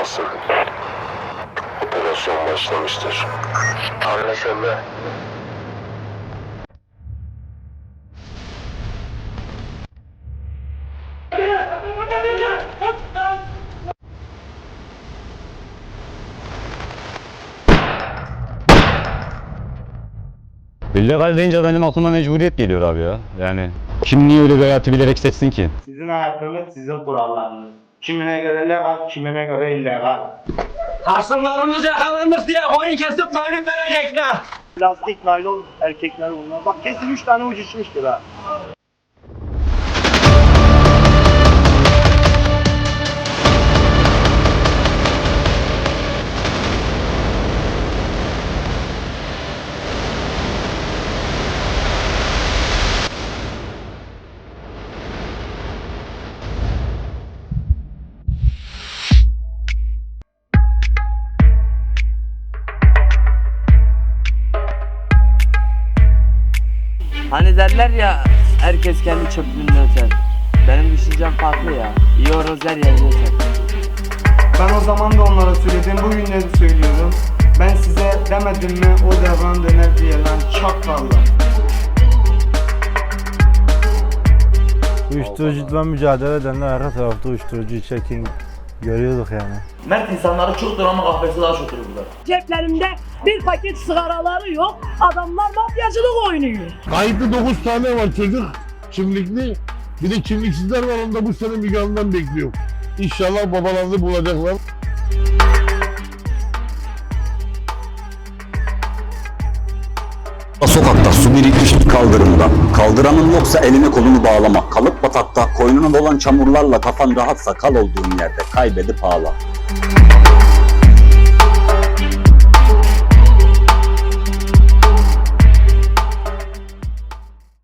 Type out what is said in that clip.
alsın. Operasyon başlamıştır. Anlaşıldı. İllegal deyince benim aklıma mecburiyet geliyor abi ya. Yani kim niye öyle bir hayatı bilerek seçsin ki? Sizin hayatınız sizin kurallarınız. Kimine göre legal, kimine göre illegal. Hasımlarımız yakalanmış diye koyun kesip koyun verecekler. Plastik, naylon erkekler bunlar. Bak kesin 3 tane ucu içmiştir ha. Hani derler ya herkes kendi çöplüğünde öter. Benim düşüncem farklı ya. İyi horoz her yerde öter. Ben o zaman da onlara söyledim, bugün de söylüyorum. Ben size demedim mi o devran döner diye lan çakallar. Uyuşturucuyla mücadele edenler arka tarafta uyuşturucu içerken görüyorduk yani. Mert insanları çoktur ama kahvesi daha çoktur burada. Ceplerinde bir paket sigaraları yok. Adamlar mafyacılık oynuyor. Kayıtlı 9 tane var çocuk kimlikli. Bir de kimliksizler var onu da bu sene Müge bekliyor. İnşallah babalarını bulacaklar. Sokakta su birikmiş bir kaldırımda. Kaldıranın yoksa elini kolunu bağlama. Kalıp batakta koynuna dolan çamurlarla kafan rahatsa kal olduğun yerde kaybedip ağla.